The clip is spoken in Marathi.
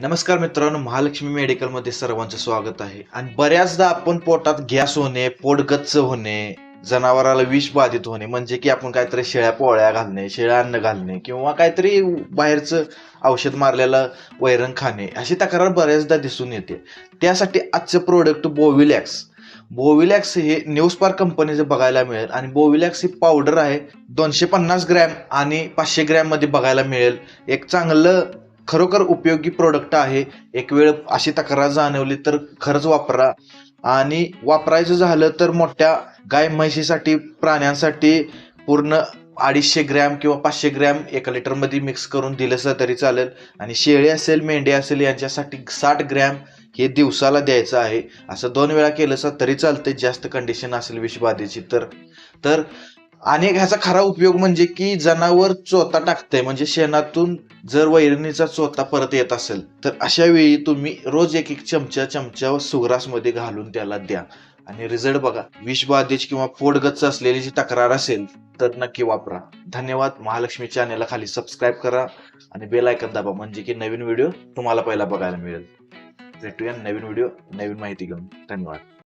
नमस्कार मित्रांनो महालक्ष्मी मेडिकलमध्ये सर्वांचं स्वागत आहे. आणि बऱ्याचदा आपण पोटात गॅस होणे पोट गच्च होणे जनावराला विष बाधित होणे म्हणजे की आपण काहीतरी शेळ्या पोळ्या घालणे शेळ्या अन्न घालणे किंवा काहीतरी बाहेरचं औषध मारलेलं वैरण खाणे अशी तक्रार बऱ्याचदा दिसून येते. त्यासाठी आजचं प्रोडक्ट बोविलॅक्स बोविलॅक्स हे न्यूस्पार कंपनीचं बघायला मिळेल. आणि बोविलॅक्स ही पावडर आहे दोनशे पन्नास ग्रॅम आणि पाचशे ग्रॅममध्ये बघायला मिळेल. एक चांगलं खरोखर उपयोगी प्रोडक्ट आहे. एक वेळ अशी तक्रार जाणवली तर खरंच वापरा. आणि वापरायचं झालं तर मोठ्या गाय म्हशीसाठी प्राण्यांसाठी पूर्ण अडीचशे ग्रॅम किंवा पाचशे ग्रॅम एका लिटरमध्ये मिक्स करून दिलंसं तरी चालेल. आणि शेळी असेल मेंढी असेल यांच्यासाठी साठ ग्रॅम हे दिवसाला द्यायचं आहे. असं दोन वेळा केलंसं तरी चालते जास्त कंडिशन असेल विषबाधेची तर. तर आणि ह्याचा खरा उपयोग म्हणजे की जनावर चोथा टाकतंय. म्हणजे शेणातून जर वैरणीचा चोथा परत येत असेल तर अशा वेळी तुम्ही रोज एक एक चमचा चमचा सुग्रासमध्ये घालून त्याला द्या. आणि रिझल्ट बघा. विषबाधेची किंवा पोटगच्च असलेली जी तक्रार असेल तर नक्की वापरा. धन्यवाद. महालक्ष्मी चॅनेलला खाली सबस्क्राईब करा आणि बेल आयकन दाबा. म्हणजे की नवीन व्हिडिओ तुम्हाला पहिला बघायला मिळेल. भेटूया नवीन व्हिडिओ नवीन माहिती घेऊन. धन्यवाद.